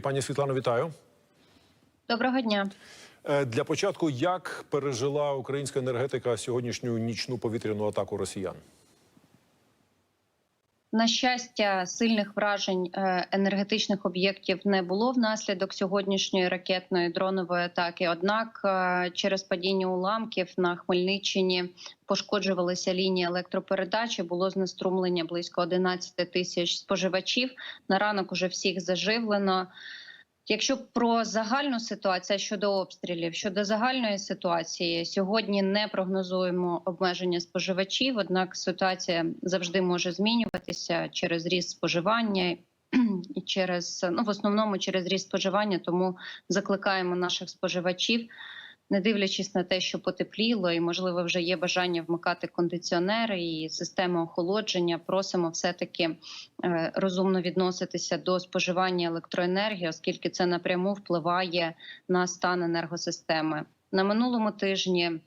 Пані Світлано, вітаю. Доброго дня. Е, Для початку, як пережила українська енергетика сьогоднішню нічну повітряну атаку росіян? На щастя, сильних вражень е, енергетичних об'єктів не було внаслідок сьогоднішньої ракетної дронової атаки. Однак, е, через падіння уламків на Хмельниччині пошкоджувалися лінії електропередачі. Було знеструмлення близько 11 тисяч споживачів. На ранок уже всіх заживлено. Якщо про загальну ситуацію щодо обстрілів, щодо загальної ситуації, сьогодні не прогнозуємо обмеження споживачів однак ситуація завжди може змінюватися через ріст споживання і через ну в основному через ріст споживання. Тому закликаємо наших споживачів, не дивлячись на те, що потепліло, і можливо вже є бажання вмикати кондиціонери і системи охолодження. Просимо все таки е, розумно відноситися до споживання електроенергії, оскільки це напряму впливає на стан енергосистеми. На минулому тижні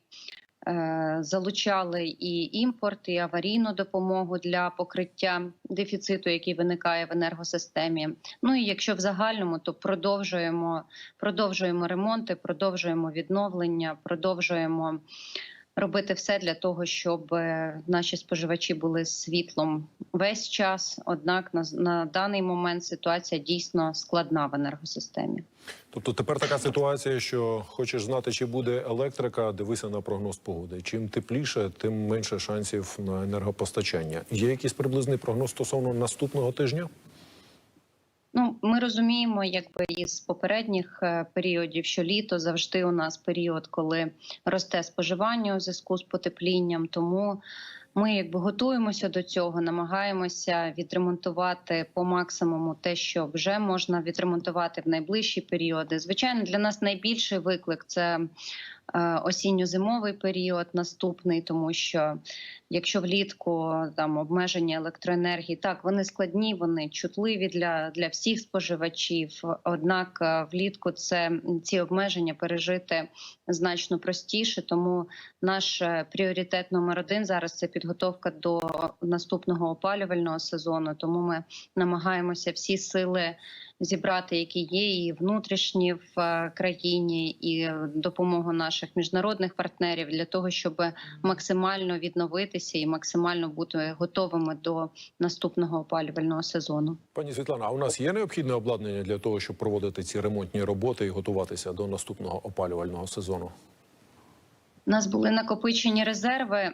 залучали і імпорт, і аварійну допомогу для покриття дефіциту, який виникає в енергосистемі. Ну і якщо в загальному, то продовжуємо, продовжуємо ремонти, продовжуємо відновлення, продовжуємо робити все для того, щоб е, наші споживачі були світлом весь час. Однак на, на даний момент ситуація дійсно складна в енергосистемі. Тобто тепер така ситуація, що хочеш знати, чи буде електрика, дивися на прогноз погоди. Чим тепліше, тим менше шансів на енергопостачання. Є якийсь приблизний прогноз стосовно наступного тижня? Ми розуміємо, якби із попередніх е, періодів, що літо завжди у нас період, коли росте споживання у зв'язку з потеплінням. Тому ми якби готуємося до цього, намагаємося відремонтувати по максимуму те, що вже можна відремонтувати в найближчі періоди. Звичайно, для нас найбільший виклик це осінньо-зимовий період, наступний, тому що якщо влітку там обмеження електроенергії, так вони складні, вони чутливі для, для всіх споживачів. Однак е, влітку це ці обмеження пережити значно простіше. Тому наш е, пріоритет номер один зараз це підготовка до наступного опалювального сезону. Тому ми намагаємося всі сили зібрати, які є, і внутрішні в е, країні, і допомогу наших міжнародних партнерів для того, щоб максимально відновитися і максимально бути готовими до наступного опалювального сезону. Пані Світлана, а у нас є необхідне обладнання для того, щоб проводити ці ремонтні роботи і готуватися до наступного опалювального сезону? У нас були накопичені резерви е,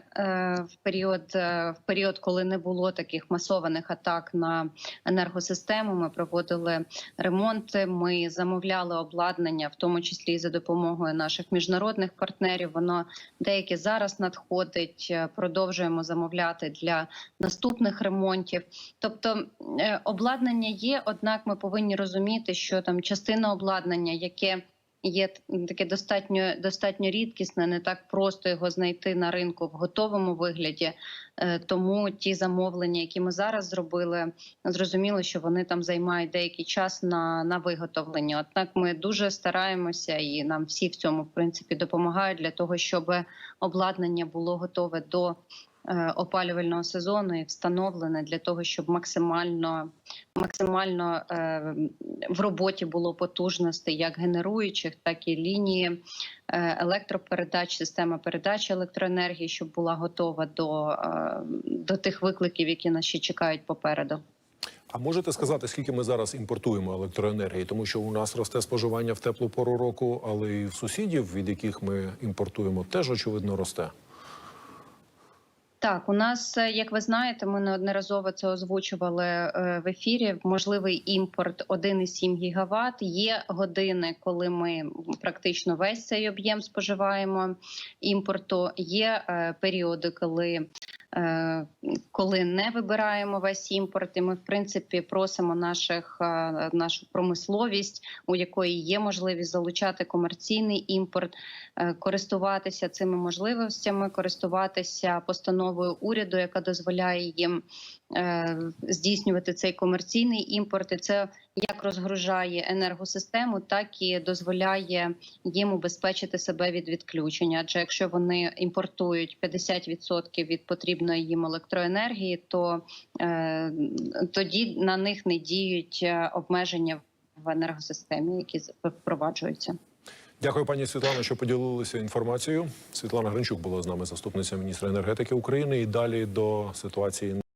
в період, е, в період, коли не було таких масованих атак на енергосистему. Ми проводили ремонти. Ми замовляли обладнання, в тому числі і за допомогою наших міжнародних партнерів. Воно деяке зараз надходить. е, Продовжуємо замовляти для наступних ремонтів. Тобто обладнання є однак, ми повинні розуміти, що там частина обладнання, яке є таке достатньо достатньо рідкісне, не так просто його знайти на ринку в готовому вигляді. Е, Тому ті замовлення, які ми зараз зробили, зрозуміло, що вони там займають деякий час на, на виготовлення. Однак ми дуже стараємося, і нам всі в цьому в принципі допомагають для того, щоб обладнання було готове до опалювального сезону і встановлене для того, щоб максимально максимально е, в роботі було потужностей як генеруючих, так і лінії е, електропередач, система передачі електроенергії, щоб була готова до, е, до тих викликів, які нас ще чекають попереду. А можете сказати, скільки ми зараз імпортуємо електроенергії? Тому що у нас росте споживання в теплу пору року, але і в сусідів, від яких ми імпортуємо, теж очевидно росте. Так, у нас, е, як ви знаєте, ми неодноразово це озвучували е, в ефірі. Можливий імпорт 1,7 гігават. Є години, коли ми практично весь цей об'єм споживаємо імпорту. Є е, періоди, коли коли не вибираємо весь імпорт, і ми в принципі просимо наших е, нашу промисловість, у якої є можливість залучати комерційний імпорт, е, користуватися цими можливостями, користуватися постановою уряду, яка дозволяє їм е, здійснювати цей комерційний імпорт. І це як розгружає енергосистему, так і дозволяє їм убезпечити себе від відключення. Адже якщо вони імпортують 50% від потрібної їм електроенергії, то е, тоді на них не діють е, обмеження в енергосистемі, які впроваджуються. Дякую, пані Світлано, що поділилися інформацією. Світлана Гринчук була з нами, заступниця міністра енергетики України. І далі до ситуації